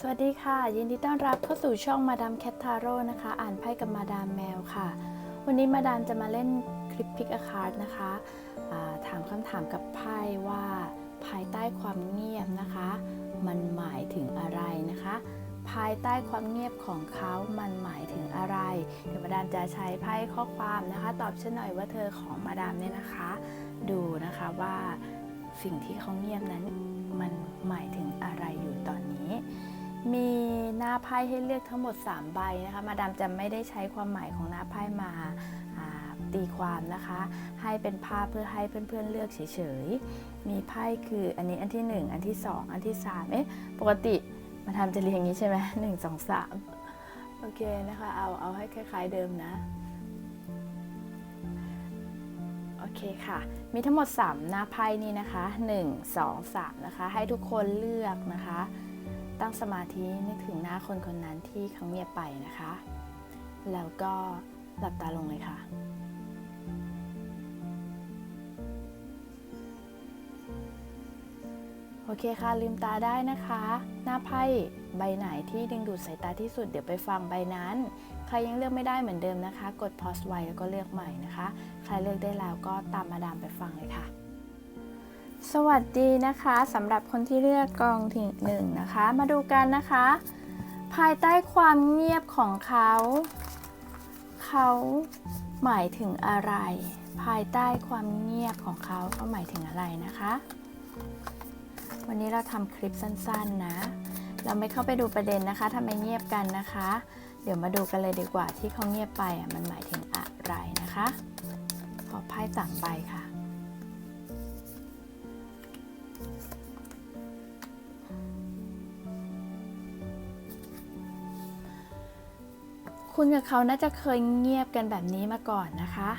สวัสดีค่ะ ยินดีต้อนรับเข้าสู่ช่องมาดามแคททาโร่นะคะ อ่านไพ่กับมาดามแมวค่ะ วันนี้มาดามจะมาเล่นคลิปพิกอาคาร์ดนะคะาถามคำถามกับไพ่ว่า ภายใต้ความเงียบนะคะ มันหมายถึงอะไรนะคะ ภายใต้ความเงียบของเขามันหมายถึงอะไรเดี๋ยวมาดามจะใช้ไพ่ข้อความนะคะ ตอบฉันหน่อยว่าเธอของมาดามเนี่ยนะคะ ดูนะคะว่าสิ่งที่เขาเงียบนั้นมันหมายถึงอะไร มีหน้าไพ่ให้เลือกทั้งหมด 3 ใบนะคะ มาดามจะไม่ได้ใช้ความหมายของหน้าไพ่มาตีความนะคะ ให้เป็นภาพเพื่อให้เพื่อนๆเลือกเฉยๆ มีไพ่คืออันนี้อันที่ 1 อันที่ 2 อันที่ 3 เอ๊ะ ปกติมาทำจะเรียงอย่างนี้ใช่ไหมหนึ่งสองสามโอเคนะคะ เอาเอาให้คล้ายๆเดิมนะ โอเคค่ะ มีทั้งหมด 3 หน้าไพ่นี้นะคะ 1 2 3 นะคะ ให้ทุกคนเลือกนะคะ ตั้งสมาธินึกถึงหน้าคนคนนั้นที่เขาเงียบไปนะคะ แล้วก็หลับตาลงเลยค่ะโอเคค่ะ ลืมตาได้นะคะ หน้าไพ่ใบไหนที่ดึงดูดสายตาที่สุดเดี๋ยวไปฟังใบนั้น ใครยังเลือกไม่ได้เหมือนเดิมนะคะ กด pause ไว้แล้วก็เลือกใหม่นะคะ ใครเลือกได้แล้วก็ตามมาดามไปฟังเลยค่ะ สวัสดีนะคะสำหรับคนที่เลือกกองที่หนึ่งนะคะ มาดูกันนะคะ ภายใต้ความเงียบของเขา เขาหมายถึงอะไร ภายใต้ความเงียบของเขาเขาหมายถึงอะไรนะคะ วันนี้เราทำคลิปสั้นๆนะ เราไม่เข้าไปดูประเด็นนะคะทำไมเงียบกันนะคะ เดี๋ยวมาดูกันเลยดีกว่าที่เขาเงียบไปอะมันหมายถึงอะไรนะคะ ขอไพ่สามใบค่ะ คุณกับเขาน่าจะเคยเงียบกันแบบนี้มาก่อนนะคะ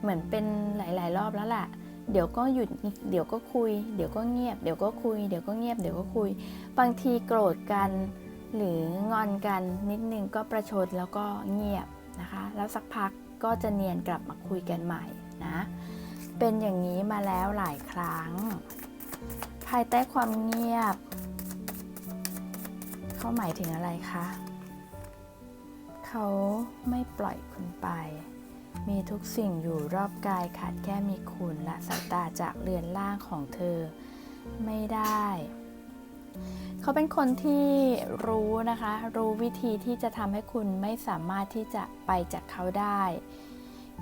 เหมือนเป็นหลาย ๆ รอบแล้วแหละเดี๋ยวก็หยุด เดี๋ยวก็คุย เดี๋ยวก็เงียบ เดี๋ยวก็คุย เดี๋ยวก็เงียบ เดี๋ยวก็คุย บางทีโกรธกัน หรืองอนกันนิดนึงก็ประชดแล้วก็เงียบนะคะ แล้วสักพักก็จะเนียนกลับมาคุยกันใหม่นะ เป็นอย่างนี้มาแล้วหลายครั้ง ภายใต้ความเงียบ เขาหมายถึงอะไรคะ เขาไม่ปล่อยคุณไป มีทุกสิ่งอยู่รอบกายขาดแค่มีคุณและสายตาจากเรือนล่างของเธอ ไม่ได้ เขาเป็นคนที่รู้นะคะ รู้วิธีที่จะทำให้คุณไม่สามารถที่จะไปจากเขาได้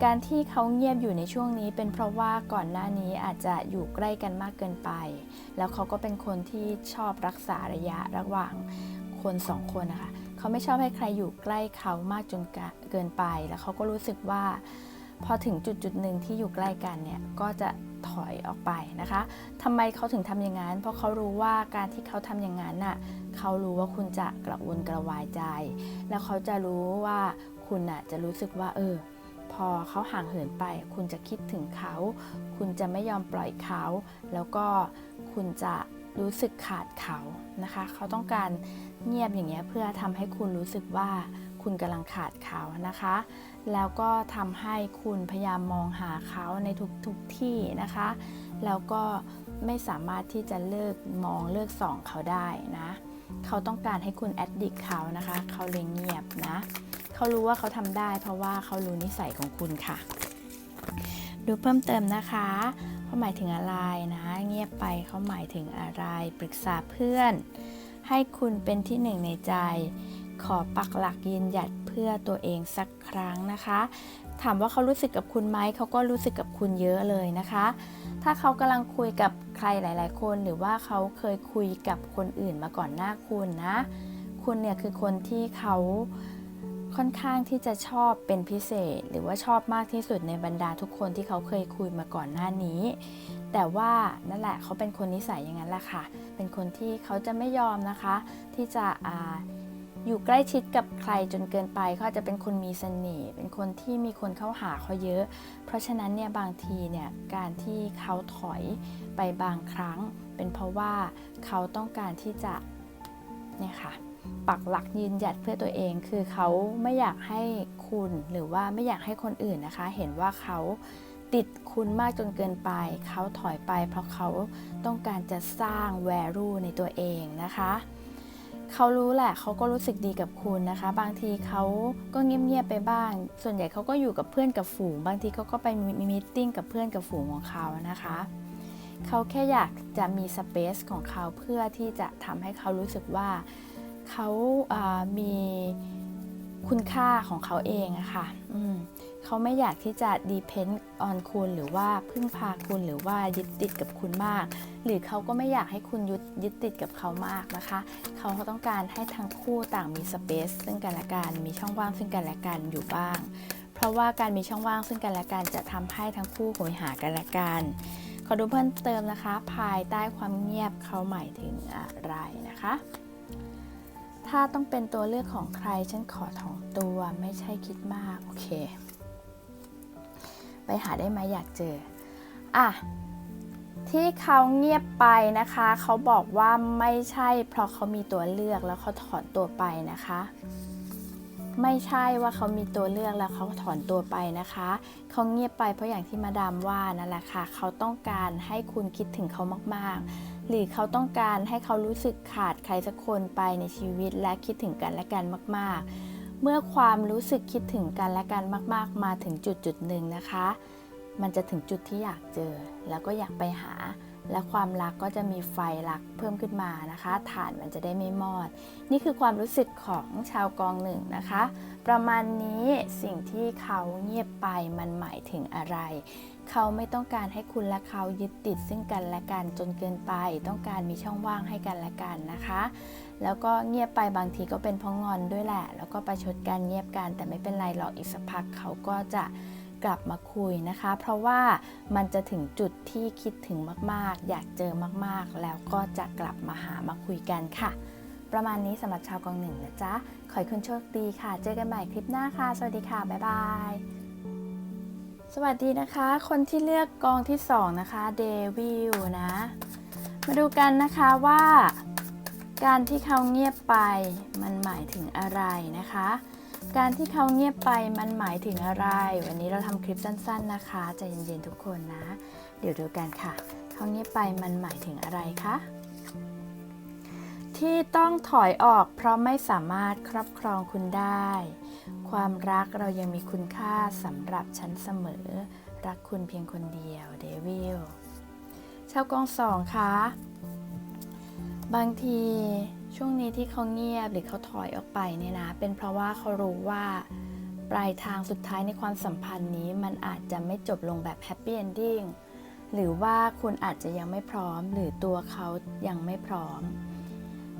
การที่เขาเงียบอยู่ในช่วงนี้เป็นเพราะว่าก่อนหน้านี้อาจจะอยู่ใกล้กันมากเกินไป แล้วเขาก็เป็นคนที่ชอบรักษาระยะระหว่างคนสองคนนะคะ เขาไม่ชอบให้ใครอยู่ใกล้เขามากจนเกินไป แล้วเขาก็รู้สึกว่า พอถึงจุดจุดหนึ่งที่อยู่ใกล้กันเนี่ยก็จะถอยออกไปนะคะทำไมเขาถึงทำอย่างนั้น เพราะเขารู้ว่าการที่เขาทำอย่างนั้นน่ะ เขารู้ว่าคุณจะกระวนกระวายใจ แล้วเขาจะรู้ว่าคุณน่ะจะรู้สึกว่าเออ พอเขาห่างเหินไป คุณจะคิดถึงเขา คุณจะไม่ยอมปล่อยเขา แล้วก็คุณจะรู้สึกขาดเขานะคะ เขาต้องการ เงียบอย่างเงี้ยเพื่อทำให้คุณรู้สึกว่าคุณกำลังขาดเขานะคะ แล้วก็ทำให้คุณพยายามมองหาเขาในทุกๆทที่นะคะ แล้วก็ไม่สามารถที่จะเลิกมองเลิกส่องเขาได้นะ เขาต้องการให้คุณแอดดิกเขานะคะ เขาเลยเงียบนะ เขารู้ว่าเขาทำได้เพราะว่าเขารู้นิสัยของคุณค่ะ ดูเพิ่มเติมนะคะเขาหมายถึงอะไรนะ เงียบไปเขาหมายถึงอะไร ปรึกษาเพื่อน ให้คุณเป็นที่หนึ่งในใจ ขอปักหลักยืนหยัดเพื่อตัวเองสักครั้งนะคะ ถามว่าเขารู้สึกกับคุณไหมเขาก็รู้สึกกับคุณเยอะเลยนะคะ ถ้าเขากำลังคุยกับใครหลาย ๆ คนหรือว่าเขาเคยคุยกับคนอื่นมาก่อนหน้าคุณนะ คุณเนี่ยคือคนที่เขาค่อนข้างที่จะชอบเป็นพิเศษ หรือว่าชอบมากที่สุดในบรรดาทุกคนที่เขาเคยคุยมาก่อนหน้านี้ แต่ว่านั่นแหละเขาเป็นคนนิสัยอย่างนั้นแหละค่ะ เป็นคนที่เขาจะไม่ยอมนะคะ ที่จะออยู่ใกล้ชิดกับใครจนเกินไปเขาจจะเป็นคนมีเสน่ห์เป็นคนที่มีคนเข้าหาเขาเยอะ เพราะฉะนั้นเนี่ยบางทีเนี่ยการที่เขาถอยไปบางครั้ง เป็นเพราะว่าเขาต้องการที่จะเนี่ยค่ะปักหลักยืนหยัดเพื่อตัวเอง คือเขาไม่อยากให้คุณหรือว่าไม่อยากให้คนอื่นนะคะ เห็นว่าเขา ติดคุณมากจนเกินไป เขาถอยไปเพราะเขาต้องการจะสร้าง value ในตัวเองนะคะเขารู้แหละเขาก็รู้สึกดีกับคุณนะคะ บางทีเขาก็เงียบๆไปบ้าง ส่วนใหญ่เขาก็อยู่กับเพื่อนกับฝูง บางทีเขาก็ไปมีมีตติ้งกับเพื่อนกับฝูงของเขานะคะเขาแค่อยากจะมีสเปซของเขาเพื่อที่จะทำให้เขารู้สึกว่าเขาามี คุณค่าของเขาเองอะค่ะอืมเขาไม่อยากที่จะ depend on คุณหรือว่าพึ่งพาคุณหรือว่ายึดติดกับคุณมาก หรือเขาก็ไม่อยากให้คุณยึดยึดติดกับเขามากนะคะ เขาต้องการให้ทั้งคู่ต่างมีสเปซซึ่งกันและกันมีช่องว่างซึ่งกันและกันอยู่บ้าง เพราะว่าการมีช่องว่างซึ่งกันและกันจะทำให้ทั้งคู่หยหากันและกันขอดูเพิ่มเติมนะคะ ภายใต้ความเงียบเขาหมายถึงอะไรนะคะ ถ้าต้องเป็นตัวเลือกของใคร ฉันขอถองตัวไม่ใช่คิดมาก โอเค ไปหาได้ไหมอยากเจอ อะ ที่เขาเงียบไปนะคะ เขาบอกว่าไม่ใช่เพราะเขามีตัวเลือกแล้วเขาถอนตัวไปนะคะ ไม่ใช่ว่าเขามีตัวเลือกแล้วเขาถอนตัวไปนะคะ เขาเงียบไปเพราะอย่างที่มาดามว่านั่นแหละค่ะ เขาต้องการให้คุณคิดถึงเขามากๆ หรือเขาต้องการให้เขารู้สึกขาดใครสักคนไปในชีวิตและคิดถึงกันและกันมาก ๆ เมื่อความรู้สึกคิดถึงกันและกันมาก ๆ มาถึงจุดจุดหนึ่งนะคะ มันจะถึงจุดที่อยากเจอ แล้วก็อยากไปหา และความรักก็จะมีไฟรักเพิ่มขึ้นมานะคะฐานมันจะได้ไม่มอด นี่คือความรู้สึกของชาวกองหนึ่งนะคะ ประมาณนี้สิ่งที่เขาเงียบไปมันหมายถึงอะไร เขาไม่ต้องการให้คุณและเขายึดติดซึ่งกันและกันจนเกินไป ต้องการมีช่องว่างให้กันและกันนะคะ แล้วก็เงียบไปบางทีก็เป็นเพราะงอนด้วยแหละ แล้วก็ประชดกันเงียบกันแต่ไม่เป็นไรหรอกอีกสักพักเขาก็จะ กลับมาคุยนะคะ เพราะว่ามันจะถึงจุดที่คิดถึงมากๆ อยากเจอมากๆ แล้วก็จะกลับมาหามาคุยกันค่ะ ประมาณนี้สำหรับชาวกองหนึ่งนะจ๊ะ ขอให้คุณโชคดีค่ะ เจอกันใหม่คลิปหน้าค่ะ สวัสดีค่ะ บ๊ายบายสวัสดีนะคะ คนที่เลือกกองที่ 2 นะคะเดวิลนะ มาดูกันนะคะว่า การที่เขาเงียบไปมันหมายถึงอะไรนะคะ การที่เขาเงียบไปมันหมายถึงอะไร วันนี้เราทำคลิปสั้น ๆนะคะใจเย็นๆทุกคนนะ เดี๋ยวดูกันค่ะ เขาเงียบไปมันหมายถึงอะไรคะที่ต้องถอยออกเพราะไม่สามารถครอบครองคุณได้ ความรักเรายังมีคุณค่าสำหรับฉันเสมอ รักคุณเพียงคนเดียวเดวิลชาวกองสองคะบางที ช่วงนี้ที่เขาเงียบหรือเขาถอยออกไปเนี่ยนะ เป็นเพราะว่าเขารู้ว่าปลายทางสุดท้ายในความสัมพันธ์นี้มันอาจจะไม่จบลงแบบแฮปปี้เอนดิ้งหรือว่าคุณอาจจะยังไม่พร้อม หรือตัวเขายังไม่พร้อม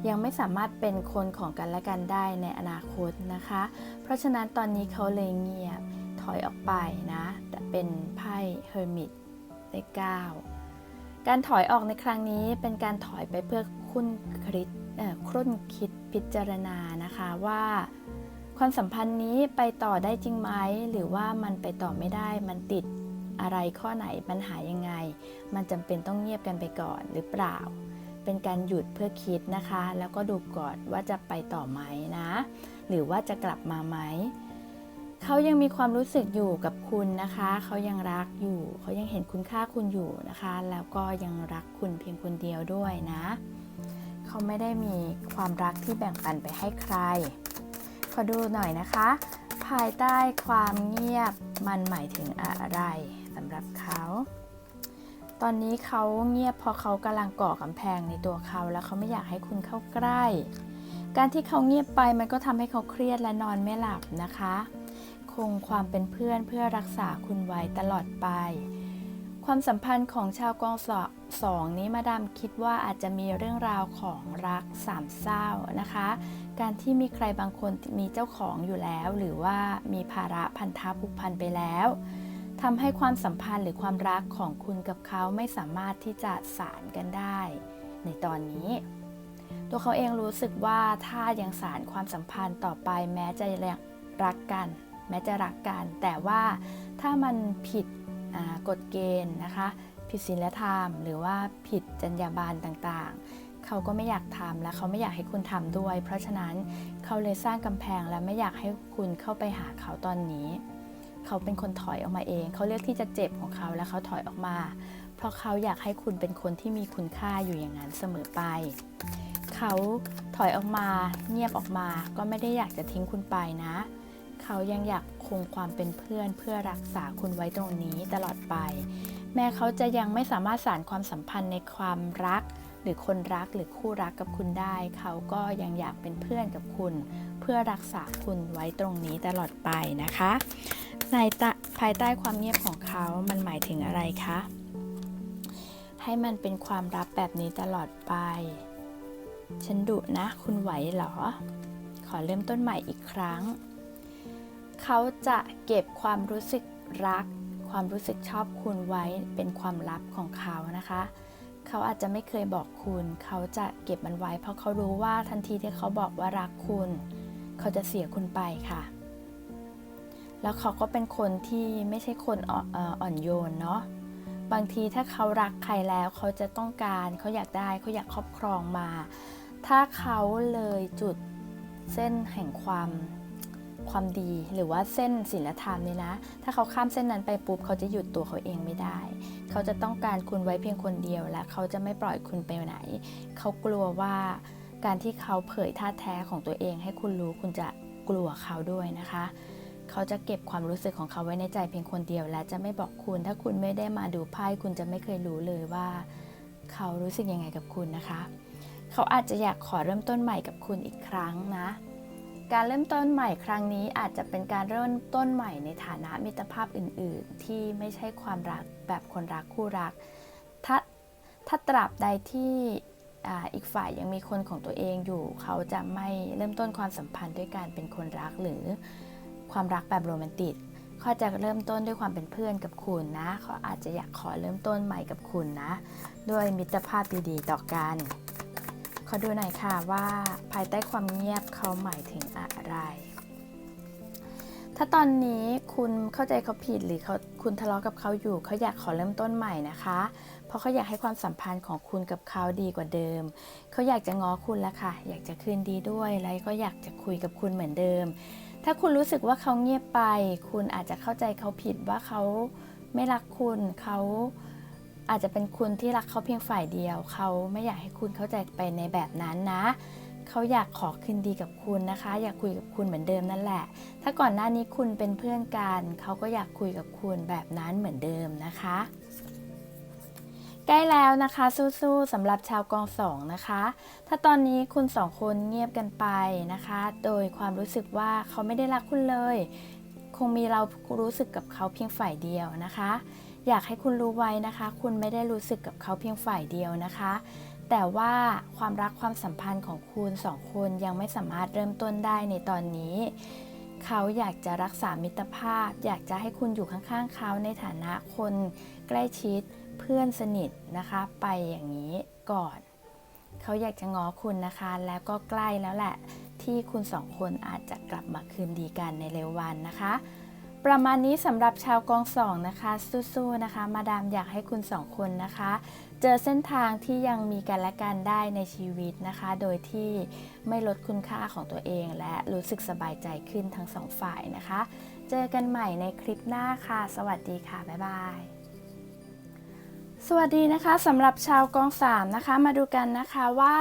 ยังไม่สามารถเป็นคนของกันและกันได้ในอนาคตนะคะ เพราะฉะนั้นตอนนี้เขาเลยเงียบถอยออกไปนะแต่เป็นไพ่เฮอร์มิตเลขเก้าการถอยออกในครั้งนี้เป็นการถอยไปเพื่อคุ้นคิดเอ่อ ครุ่นคิดพิจารณานะคะว่าความสัมพันธ์นี้ไปต่อได้จริงไหมหรือว่ามันไปต่อไม่ได้ มันติดอะไรข้อไหนปัญหายังไง มันจำเป็นต้องเงียบกันไปก่อนหรือเปล่า เป็นการหยุดเพื่อคิดนะคะ แล้วก็ดูก่อนว่าจะไปต่อไหมนะ หรือว่าจะกลับมาไหมเขายังมีความรู้สึกอยู่กับคุณนะคะ เขายังรักอยู่ เขายังเห็นคุณค่าคุณอยู่นะคะ แล้วก็ยังรักคุณเพียงคนเดียวด้วยนะ เขาไม่ได้มีความรักที่แบ่งปันไปให้ใคร ขอดูหน่อยนะคะ ภายใต้ความเงียบมันหมายถึงอะไรสำหรับเขา ตอนนี้เขาเงียบเพราะเขากำลังก่อกำแพงในตัวเขาแล้วเขาไม่อยากให้คุณเข้าใกล้ การที่เขาเงียบไปมันก็ทำให้เขาเครียดและนอนไม่หลับนะคะ คงความเป็นเพื่อนเพื่อรักษาคุณไว้ตลอดไป ความสัมพันธ์ของชาวกองสสองนี้มาดามคิดว่าอาจจะมีเรื่องราวของรักสามเศร้านะคะ การที่มีใครบางคนมีเจ้าของอยู่แล้ว หรือว่ามีภาระพันธะผูกพันไปแล้วทำให้ความสัมพันธ์หรือความรักของคุณกับเขาไม่สามารถที่จะสานกันได้ ในตอนนี้ ตัวเขาเองรู้สึกว่าถ้ายังสารความสัมพันธ์ต่อไปแม้จะรักกัน แม้จะรักกัน แต่ว่าถ้ามันผิด กฎเกณฑ์นะคะ ผิดศีลธรรม หรือว่าผิดจรรยาบรรณต่างๆ เขาก็ไม่อยากทำและเขาไม่อยากให้คุณทำด้วย เพราะฉะนั้นเขาเลยสร้างกำแพงและไม่อยากให้คุณเข้าไปหาเขาตอนนี้ เขาเป็นคนถอยออกมาเอง เขาเลือกที่จะเจ็บของเขาและเขาถอยออกมา เพราะเขาอยากให้คุณเป็นคนที่มีคุณค่าอยู่อย่างนั้นเสมอไป เขาถถอยออกมาเงียบออกมาก็ไม่ได้อยากจะทิ้งคุณไปนะ เขายังอยากคงความเป็นเพื่อนเพื่อรักษาคุณไว้ตรงนี้ตลอดไป แม้เขาจะยังไม่สามารถสานความสัมพันธ์ในความรัก หรือคนรักหรือคู่รักกับคุณได้ เขาก็ยังอยากเป็นเพื่อนกับคุณ เพื่อรักษาคุณไว้ตรงนี้ตลอดไปนะคะในตะภายใต้ความเงียบของเขา มันหมายถึงอะไรคะ ให้มันเป็นความลับแบบนี้ตลอดไป ฉันดุนะ คุณไหวเหรอ ขอเริ่มต้นใหม่อีกครั้ง เขาจะเก็บความรู้สึกรัก ความรู้สึกชอบคุณไว้เป็นความลับของเขานะคะ เขาอาจจะไม่เคยบอกคุณ เขาจะเก็บมันไว้ เพราะเขารู้ว่าทันทีที่เขาบอกว่ารักคุณ เขาจะเสียคุณไปค่ะ แล้วเขาก็เป็นคนที่ไม่ใช่คนออ่อนโยนเนาะบางทีถ้าเขารักใครแล้วเขาจะต้องการ เขาอยากได้เขาอยากครอบครองมา ถ้าเขาเลยจุดเส้นแห่งความ ความดีหรือว่าเส้นศีลธรรมเนี่ยนะ ถ้าเขาข้ามเส้นนั้นไปปุ๊บเขาจะหยุดตัวเขาเองไม่ได้ เขาจะต้องการคุณไว้เพียงคนเดียวและเขาจะไม่ปล่อยคุณไปไหน เขากลัวว่าการที่เขาเผยท่าแท้ของตัวเองให้คุณรู้คุณจะกลัวเขาด้วยนะคะ เขาจะเก็บความรู้สึกของเขาไว้ในใจเพียงคนเดียว และจะไม่บอกคุณ ถ้าคุณไม่ได้มาดูไพ่คุณจะไม่เคยรู้เลยว่า เขารู้สึกยังไงกับคุณนะคะ เขาอาจจะอยากขอเริ่มต้นใหม่กับคุณอีกครั้งนะ การเริ่มต้นใหม่ครั้งนี้อาจจะเป็นการเริ่มต้นใหม่ในฐานะมิตรภาพอื่น ๆ ที่ไม่ใช่ความรักแบบคนรักคู่รัก ถ้าถ้าตราบใดที่อ,อีกฝ่ายยังมีคนของตัวเองอยู่ เขาจะไม่เริ่มต้นความสัมพันธ์ด้วยการเป็นคนรักหรือความรักแบบโรแมนติกเขาจะเริ่มต้นด้วยความเป็นเพื่อนกับคุณนะ เขาอาจจะอยากขอเริ่มต้นใหม่กับคุณนะ ด้วยมิตรภาพดีๆต่อกัน ขอดูหน่อยค่ะว่าภายใต้ความเงียบเขาหมายถึงอะไร ถ้าตอนนี้คุณเข้าใจเขาผิดหรือเขาคุณทะเลาะกับเขาอยู่เขาอยากขอเริ่มต้นใหม่นะคะ เพราะเขาอยากให้ความสัมพันธ์ของคุณกับเขาดีกว่าเดิม เขาอยากจะง้อคุณแล้วค่ะ อยากจะคืนดีด้วยแล้วก็อยากจะคุยกับคุณเหมือนเดิม ถ้าคุณรู้สึกว่าเขาเงียบไป คุณอาจจะเข้าใจเขาผิดว่าเขาไม่รักคุณเขา อาจจะเป็นคุณที่รักเขาเพียงฝ่ายเดียว เขาไม่อยากให้คุณเข้าใจไปในแบบนั้นนะ เขาอยากขอคืนดีกับคุณนะคะ อยากคุยกับคุณเหมือนเดิมนั่นแหละ ถ้าก่อนหน้านี้คุณเป็นเพื่อนกัน เขาก็อยากคุยกับคุณแบบนั้นเหมือนเดิมนะคะ ใกล้แล้วนะคะสู้ๆสำหรับชาวกองสองนะคะ ถ้าตอนนี้คุณสองคนเงียบกันไปนะคะ โดยความรู้สึกว่าเขาไม่ได้รักคุณเลย คงมีเรารู้สึกกับเขาเพียงฝ่ายเดียวนะคะ อยากให้คุณรู้ไว้นะคะ คุณไม่ได้รู้สึกกับเขาเพียงฝ่ายเดียวนะคะ แต่ว่าความรักความสัมพันธ์ของคุณสองคนยังไม่สามารถเริ่มต้นได้ในตอนนี้ เขาอยากจะรักษามิตรภาพ อยากจะให้คุณอยู่ข้างๆเขาในฐานะคนใกล้ชิดเพื่อนสนิทนะคะ ไปอย่างนี้ก่อน เขาอยากจะง้อคุณนะคะ แล้วก็ใกล้แล้วแหละ ที่คุณสองคนอาจจะกลับมาคืนดีกันในเร็ววันนะคะ ประมาณนี้สำหรับชาวกองสองนะคะสู้ๆนะคะ มาดามอยากให้คุณสองคนนะคะ เจอเส้นทางที่ยังมีกันและกันได้ในชีวิตนะคะ โดยที่ไม่ลดคุณค่าของตัวเอง และรู้สึกสบายใจขึ้นทั้งสองฝ่ายนะคะ เจอกันใหม่ในคลิปหน้าค่ะ สวัสดีค่ะ บ๊ายบายสวัสดีนะคะสำหรับชาวกองสามนะคะ มาดูกันนะคะว่า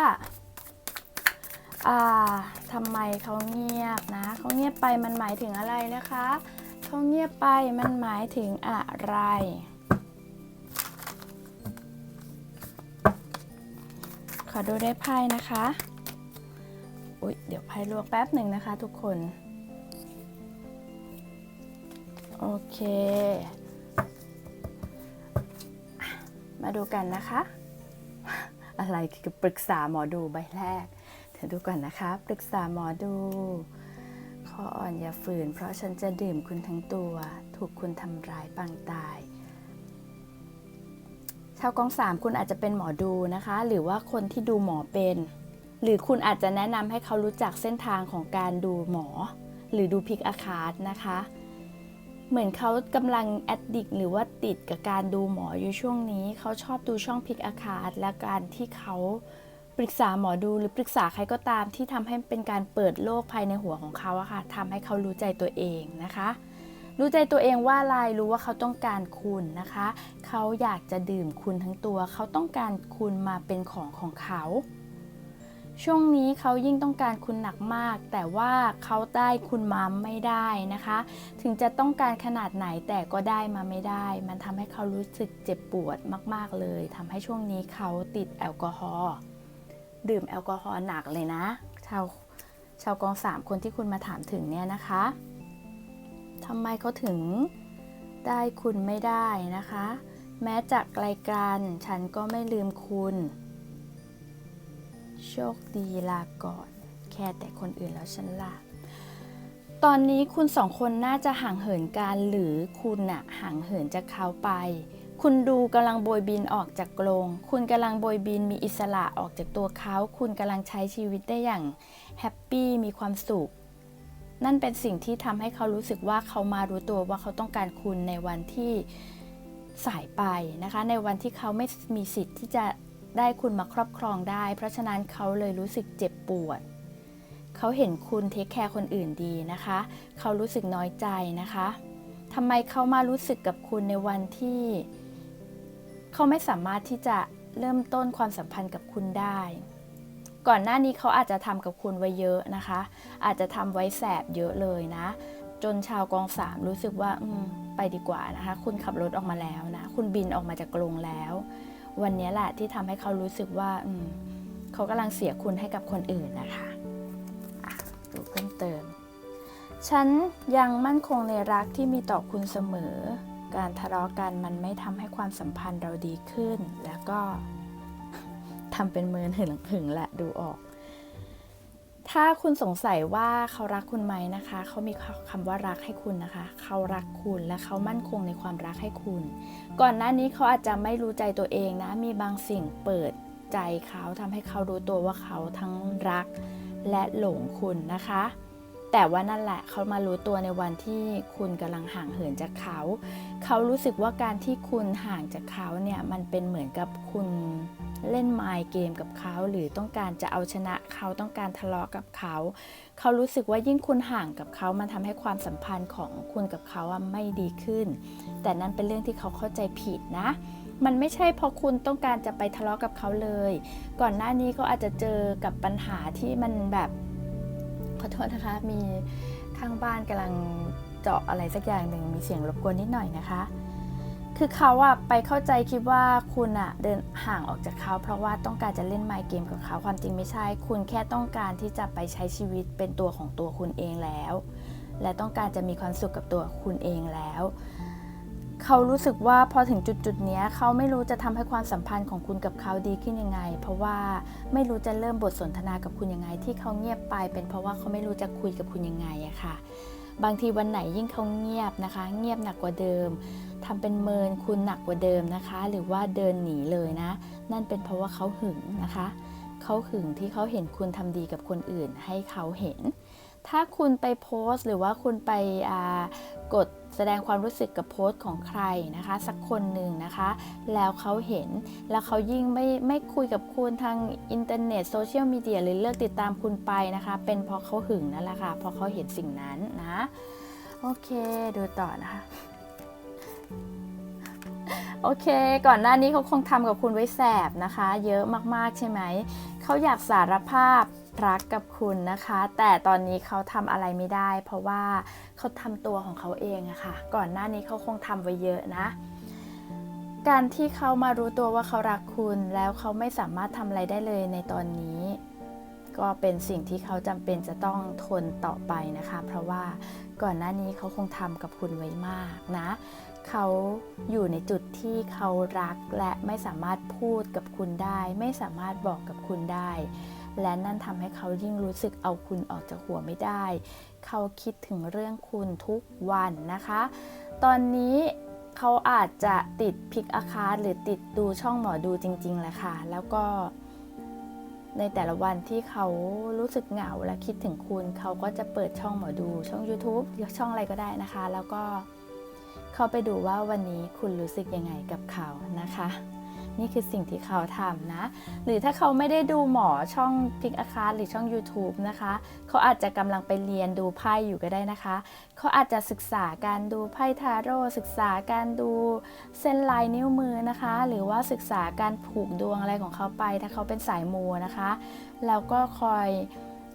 อ่าทำไมเขาเงียบนะเขาเงียบไปมันหมายถึงอะไรนะคะ เขาเงียบไปมันหมายถึงอะไร ขอดูได้ไพ่นะคะ อุ๊ย เดี๋ยวไพ่ลวกแป๊บหนึ่งนะคะทุกคน โอเค มาดูกันนะคะ อะไรคือปรึกษาหมอดูใบแรก เดี๋ยวดูก่อนนะคะ ปรึกษาหมอดู ออ่อนอย่าฝืน เพราะฉันจะดื่มคุณทั้งตัว ถูกคุณทำร้ายปางตาย ชาวกองสามคุณอาจจะเป็นหมอดูนะคะ หรือว่าคนที่ดูหมอเป็น หรือคุณอาจจะแนะนำให้เขารู้จักเส้นทางของการดูหมอ หรือดูพิกอาคาร์ดนะคะ เหมือนเขากำลังแอดดิกหรือว่าติดกับการดูหมออยู่ช่วงนี้ เขาชอบดูช่องพิกอาคาร์ดและการที่เขา ปรึกษาหมอดูหรือปรึกษาใครก็ตามที่ทำให้เป็นการเปิดโลกภายในหัวของเขาอะค่ะทำให้เขารู้ใจตัวเองนะคะ รู้ใจตัวเองว่าอะไรรู้ว่าเขาต้องการคุณนะคะ เขาอยากจะดื่มคุณทั้งตัว เขาต้องการคุณมาเป็นของของเขา ช่วงนี้เขายิ่งต้องการคุณหนักมาก แต่ว่าเขาได้คุณมาไม่ได้นะคะ ถึงจะต้องการขนาดไหนแต่ก็ได้มาไม่ได้ มันทำให้เขารู้สึกเจ็บปวดมาก ๆเลยทำให้ช่วงนี้เขาติดแอลกอฮอล์ ดื่มแอลกอฮอล์หนักเลยนะ ชาวชาวกองสามคนที่คุณมาถามถึงเนี่ยนะคะทำไมเขาถึงได้คุณไม่ได้นะคะ แม้จากไกลกันฉันก็ไม่ลืมคุณ โชคดีลาก่อน แค่แต่คนอื่นแล้วฉันล่ะตอนนี้คุณสองคนน่าจะห่างเหินกันหรือคุณน่ะห่างเหินจากเขาไป คุณดูกำลังโบยบินออกจากกรงคุณกำลังโบยบินมีอิสระออกจากตัวเขา คุณกำลังใช้ชีวิตได้อย่างแฮปปี้มีความสุข นั่นเป็นสิ่งที่ทำให้เขารู้สึกว่าเขามารู้ตัวว่าเขาต้องการคุณในวันที่สายไปนะคะ ในวันที่เขาไม่มีสิทธิ์ที่จะได้คุณมาครอบครองได้ เพราะฉะนั้นเขาเลยรู้สึกเจ็บปวด เขาเห็นคุณเทคแคร์คนอื่นดีนะคะ เขารู้สึกน้อยใจนะคะทำไมเขามารู้สึกกับคุณในวันที่ เขาไม่สามารถที่จะเริ่มต้นความสัมพันธ์กับคุณได้ ก่อนหน้านี้เขาอาจจะทำกับคุณไว้เยอะนะคะ อาจจะทำไว้แสบเยอะเลยนะ จนชาวกองสามรู้สึกว่าอไปดีกว่านะคะ คุณขับรถออกมาแล้วนะ คุณบินออกมาจากกรงแล้ว วันนี้แหละที่ทำให้เขารู้สึกว่าอืเขากำลังเสียคุณให้กับคนอื่นนะคะดูเพิ่มเติม ฉันยังมั่นคงในรักที่มีต่อคุณเสมอ การทะเลาะกันมันไม่ทำให้ความสัมพันธ์เราดีขึ้น แล้วก็ทำเป็นเมินหึงหึงแหละดูออก ถ้าคุณสงสัยว่าเขารักคุณไหมนะคะ เขามีคำว่ารักให้คุณนะคะ เขารักคุณและเขามั่นคงในความรักให้คุณ ก่อนหน้านี้เขาอาจจะไม่รู้ใจตัวเองนะ มีบางสิ่งเปิดใจเขาทำให้เขารู้ตัวว่าเขาทั้งรักและหลงคุณนะคะ แต่ว่านั่นแหละเขามารู้ตัวในวันที่คุณกำลังห่างเหินจากเขา เขารู้สึกว่าการที่คุณห่างจากเขาเนี่ยมันเป็นเหมือนกับคุณเล่นไมล์เกมกับเขา หรือต้องการจะเอาชนะเขาต้องการทะเลาะกับเขา เขารู้สึกว่ายิ่งคุณห่างกับเขา มันทำให้ความสัมพันธ์ของคุณกับเขาไม่ดีขึ้น แต่นั่นเป็นเรื่องที่เขาเข้าใจผิดนะมันไม่ใช่เพราะคุณต้องการจะไปทะเลาะกับเขาเลย ก่อนหน้านี้เขาอาจจะเจอกับปัญหาที่มันแบบ ขอโทษนะคะ มีข้างบ้านกำลังเจาะอะไรสักอย่างหนึ่งมีเสียงรบกวนนิดหน่อยนะคะ คือเขาอะไปเข้าใจคิดว่าคุณอะเดินห่างออกจากเขา เพราะว่าต้องการจะเล่นไมค์เกมกับเขาความจริงไม่ใช่ คุณแค่ต้องการที่จะไปใช้ชีวิตเป็นตัวของตัวคุณเองแล้ว และต้องการจะมีความสุขกับตัวคุณเองแล้ว เขารู้สึกว่าพอถึงจุดจุดๆเนี้ยเขาไม่รู้จะทำให้ความสัมพันธ์ของคุณกับเขาดีขึ้นยังไง เพราะว่าไม่รู้จะเริ่มบทสนทนากับคุณยังไง ที่เขาเงียบไป เป็นเพราะว่าเขาไม่รู้จะคุยกับคุณยังไงอะค่ะ บางทีวันไหนยิ่งเขาเงียบนะคะ เงียบหนักกว่าเดิมทำเป็นเมินคุณหนักกว่าเดิมนะคะ หรือว่าเดินหนีเลยนะ นั่นเป็นเพราะว่าเขาหึงนะคะ เขาหึงที่เขาเห็นคุณทำดีกับคนอื่น ให้เขาเห็น ถ้าคุณไปโพสต์ หรือว่าคุณไปกดแสดงความรู้สึกกับโพสต์ของใครนะคะ สักคนหนึ่งนะคะ แล้วเขาเห็นแล้วเขายิ่งไม่ไม่คุยกับคุณทางอินเทอร์เน็ตโซเชียลมีเดียหรือเลิกติดตามคุณไปนะคะ เป็นเพราะเขาหึงนั่นแหละค่ะเพราะเขาเห็นสิ่งนั้นนะโอเคดูต่อนะคะโอเค ก่อนหน้านี้เขาคงทำกับคุณไว้แสบนะคะ เยอะมากๆใช่ไหม เขาอยากสารภาพ รักกับคุณนะคะ แต่ตอนนี้เขาทำอะไรไม่ได้ เพราะว่าเขาทำตัวของเขาเองอะค่ะ ก่อนหน้านี้เขาคงทำไว้เยอะนะ การที่เขามารู้ตัวว่าเขารักคุณแล้วเขาไม่สามารถทำอะไรได้เลยในตอนนี้ ก็เป็นสิ่งที่เขาจำเป็นจะต้องทนต่อไปนะคะ เพราะว่าก่อนหน้านี้เขาคงทำกับคุณไว้มากนะ เขาอยู่ในจุดที่เขารักและไม่สามารถพูดกับคุณได้ ไม่สามารถบอกกับคุณได้ และนั่นทำให้เขายิ่งรู้สึกเอาคุณออกจากหัวไม่ได้ เขาคิดถึงเรื่องคุณทุกวันนะคะ ตอนนี้เขาอาจจะติดพิกอาคาหรือติดดูช่องหมอดูจริงๆแหละค่ะ แล้วก็ในแต่ละวันที่เขารู้สึกเหงาและคิดถึงคุณ เขาก็จะเปิดช่องหมอดูช่อง YouTube ช่องอะไรก็ได้นะคะ แล้วก็เข้าไปดูว่าวันนี้คุณรู้สึกยังไงกับเขานะคะ นี่คือสิ่งที่เขาทำนะ หรือถ้าเขาไม่ได้ดูหมอช่องพิกอาคาหรือช่อง YouTube นะคะ เขาอาจจะกำลังไปเรียนดูไพ่อยู่ก็ได้นะคะ เขาอาจจะศึกษาการดูไพ่ทาโร่ศึกษาการดูเส้นลายนิ้วมือนะคะ หรือว่าศึกษาการผูกดวงอะไรของเขาไป ถ้าเขาเป็นสายมูนะคะแล้วก็คอย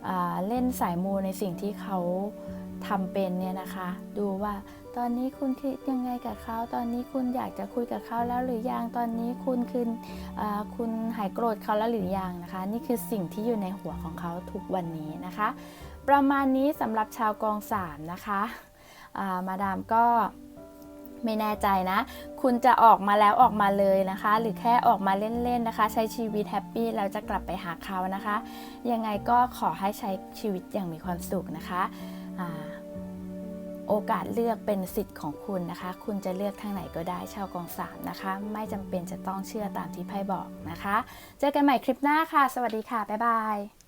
อเล่นสายมูในสิ่งที่เขาทำเป็นเนี่ยนะคะ ดูว่า ตอนนี้คุณคิดยังไงกับเขา ตอนนี้คุณอยากจะคุยกับเขาแล้วหรือยัง ตอนนี้คุณคือคุณหายโกรธเขาแล้วหรือยังนะคะ นี่คือสิ่งที่อยู่ในหัวของเขาทุกวันนี้นะคะ ประมาณนี้สำหรับชาวกองสามนะคะามาดามก็ไม่แน่ใจนะ คุณจะออกมาแล้วออกมาเลยนะคะ หรือแค่ออกมาเล่นๆนะคะ ใช้ชีวิตแฮปปี้แล้วจะกลับไปหาเขานะคะ ยังไงก็ขอให้ใช้ชีวิตอย่างมีความสุขนะคะ โอกาสเลือกเป็นสิทธิ์ของคุณนะคะ คุณจะเลือกทางไหนก็ได้ชาวกองสามนะคะ ไม่จำเป็นจะต้องเชื่อตามที่ไพ่บอกนะคะ เจอกันใหม่คลิปหน้าค่ะ สวัสดีค่ะ บ๊ายบาย